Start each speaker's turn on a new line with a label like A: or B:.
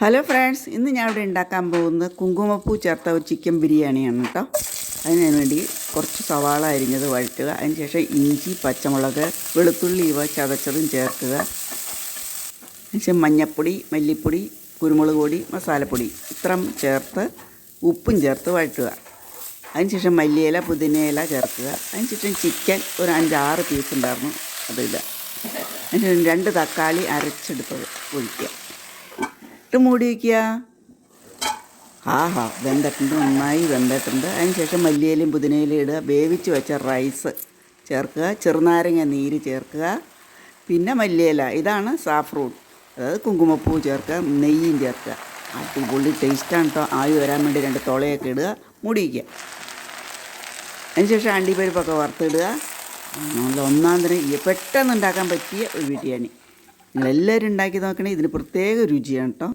A: Hello friends ഇന്ന് ഞാൻ ഇവിടെ ഉണ്ടാക്കാൻ പോകുന്നത് കുങ്കുമപ്പൂ ചേർത്ത ഒരു ചിക്കൻ ബിരിയാണിയാണ് കേട്ടോ. അതിന് വേണ്ടി കുറച്ച് സവാള അരിഞ്ഞത് വഴറ്റുക. അതിനുശേഷം ഇഞ്ചി പച്ചമുളക് വെളുത്തുള്ളി ഇവ ചതച്ചതും ചേർക്കുക. അതിനുശേഷം മഞ്ഞപ്പൊടി മല്ലിപ്പൊടി കുരുമുളക് പൊടി മസാലപ്പൊടി ഇത്രം ചേർത്ത് ഉപ്പും ചേർത്ത് വഴറ്റുക. അതിനുശേഷം മല്ലിയില പുതിനയില ചേർക്കുക. അതിനുശേഷം ചിക്കൻ ഒരു അഞ്ചാറ് പീസ് ഉണ്ടായിരുന്നു. അതിടുക അതിനുശേഷം രണ്ട് തക്കാളി അരച്ചെടുത്തത് ഒഴിക്കുക. ഇട്ട് മൂടി വയ്ക്കുക ആഹാ വെന്തിട്ടുണ്ട് നന്നായി വെന്തിട്ടുണ്ട്. അതിന് ശേഷം മല്ലിയിലയും പുതിനയിലയും ഇടുക. വേവിച്ച് വെച്ച റൈസ് ചേർക്കുക. ചെറുനാരങ്ങ നീര് ചേർക്കുക. പിന്നെ മല്ലിയില. ഇതാണ് സാഫ്രൂൺ അതായത് കുങ്കുമപ്പൂ ചേർക്കുക നെയ്യും ചേർക്കുക. അടിപൊളി ടേസ്റ്റാണ് കേട്ടോ ആയി വരാൻ വേണ്ടി രണ്ട് തുളയൊക്കെ ഇടുക. മൂടി വയ്ക്കുക അതിനുശേഷം അണ്ടിപ്പരിപ്പൊക്കെ വറുത്തിടുക. നല്ല ഒന്നാം തരം പെട്ടെന്ന് ഉണ്ടാക്കാൻ പറ്റിയ ഒരു ബിരിയാണി. നിങ്ങളെല്ലാവരും ഉണ്ടാക്കി നോക്കണേ. ഇതിന് പ്രത്യേക രുചിയാണ് കേട്ടോ